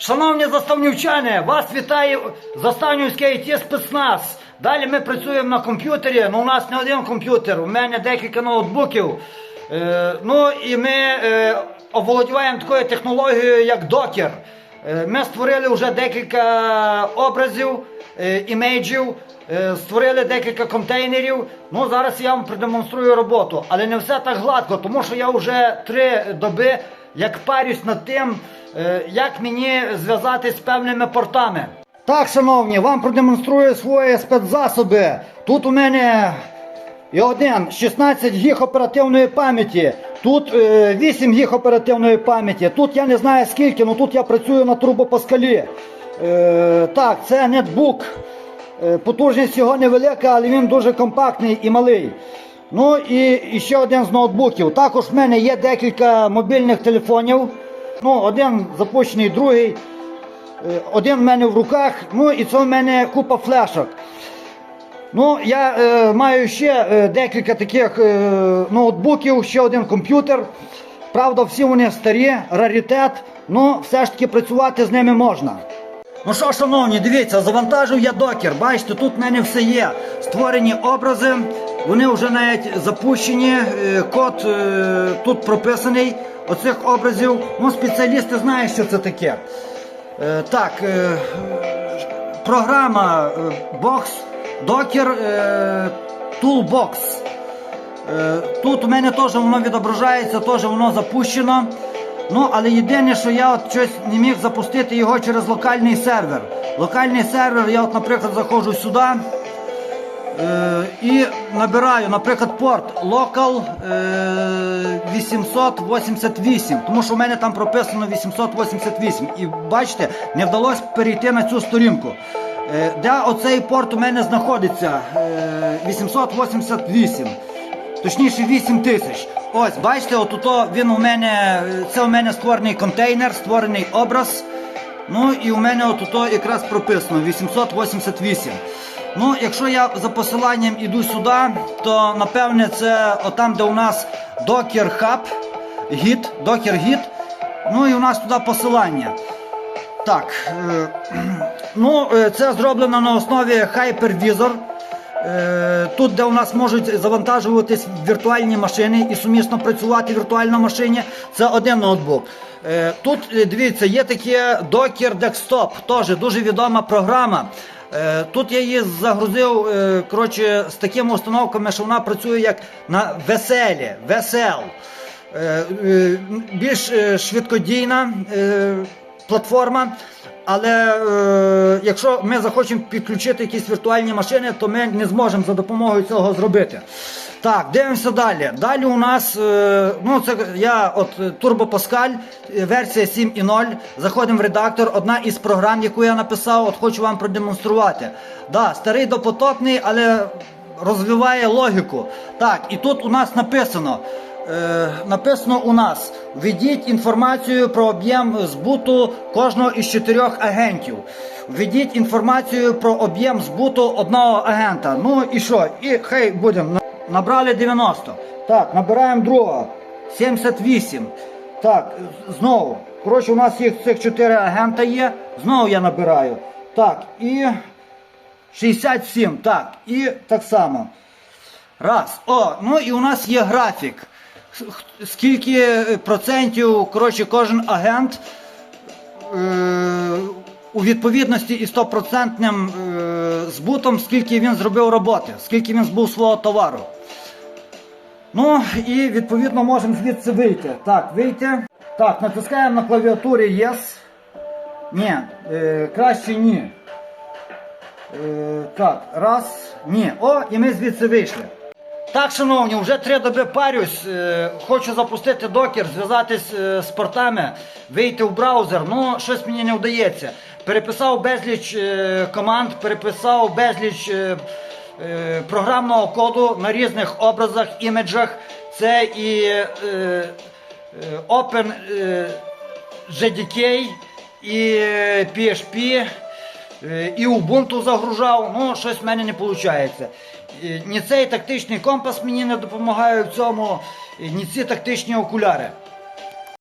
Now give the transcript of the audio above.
Шановні заставнівчани, вас вітає заставнівський IT спецназ. Далі ми працюємо на комп'ютері. Ну, у нас не один комп'ютер, у мене декілька ноутбуків. Е, ну і ми е, оволодіваємо такою технологією, як докер. Е, ми створили вже декілька образів, е, імейджів, е, створили декілька контейнерів. Ну, зараз я вам продемонструю роботу. Але не все так гладко, тому що я вже три доби як парюсь над тим, е, як мені зв'язати з певними портами. Так, шановні, вам продемонструю свої спецзасоби. Тут у мене і один 16 гіг оперативної пам'яті. Тут е, 8 гіг оперативної пам'яті. Тут я не знаю скільки, але тут я працюю на турбопаскалі. Е, так, це нетбук. Е, потужність його невелика, але він дуже компактний і малий. Ну і, ще один з ноутбуків. Також в мене є декілька мобільних телефонів. Ну, один запущений, другий. Е, Один в мене в руках, ну і це в мене купа флешок. Ну, я е, маю ще е, декілька таких е, ноутбуків, ще один комп'ютер. Правда, всі вони старі, раритет, ну все ж таки працювати з ними можна. Ну що, шановні, дивіться, завантажив я докер. Бачите, тут в мене все є. Створені образи, вони вже навіть запущені. е, Код е, тут прописаний оцих образів. Ну, спеціалісти знають, що це таке. Е, Так, програма Box, Docker Toolbox. Тут у мене теж воно відображається, теж воно запущено. Ну, але єдине, що я от щось не міг запустити його через локальний сервер. Локальний сервер, я от, наприклад, заходжу сюди і набираю, наприклад, порт local е, 888, тому що в мене там прописано 888. І бачите, не вдалося перейти на цю сторінку. Е, де оцей порт у мене знаходиться? Е, 888. Точніше 8 тисяч. Ось, бачите, отуто він у мене, це у мене створений контейнер, створений образ. Ну і у мене отуто якраз прописано 888. Ну, якщо я за посиланням іду сюди, то напевне це отам, де у нас Docker Hub, Git, Docker Git. Ну і у нас туди посилання. Так, е, ну е, це зроблено на основі Hypervisor. Е, Тут, де у нас можуть завантажуватись віртуальні машини і сумісно працювати в віртуальній це один ноутбук. Тут дивіться, є таке Docker Desktop, теж дуже відома програма. Е, Тут я її загрузив е, коротше, з такими установками, що вона працює як на веселі, весел. Е, Більш швидкодійна платформа. Але е, якщо ми захочемо підключити якісь віртуальні машини, то ми не зможемо за допомогою цього зробити. Так, дивимося далі. Далі у нас, е, ну це я от Turbo Pascal, е, версія 7.0. Заходимо в редактор. Одна із програм, яку я написав, от хочу вам продемонструвати. Да, старий допотопний, але розвиває логіку. Так, і тут у нас написано. Е, написано у нас: введіть інформацію про об'єм збуту кожного із чотирьох агентів. Введіть інформацію про об'єм збуту одного агента. Ну і що? І хай будемо. Набрали 90. Так, набираємо другого. 78. Так, знову. Коротше, у нас їх цих 4 агента є. Знову я набираю. Так, і 67. Так, і так само. Раз. О, ну і у нас є графік. Скільки процентів, коротше, кожен агент е, у відповідності із 100% е, збутом, скільки він зробив роботи, скільки він збув свого товару. Ну і відповідно можемо звідси вийти. Так, вийти. Так, натискаємо на клавіатурі Yes. Ні, е, краще ні. Е, так, раз, ні. О, і ми звідси вийшли. Так, шановні, вже три доби парюсь. Е, хочу запустити докер, зв'язатись е, з портами, вийти в браузер. Ну, щось мені не вдається. Переписав безліч е, команд, переписав безліч е, е, програмного коду на різних образах, іміджах. Це і Open JDK, і PHP. І Ubuntu загружав, ну щось в мене не виходить. Ні цей тактичний компас мені не допомагає в цьому, ні ці тактичні окуляри.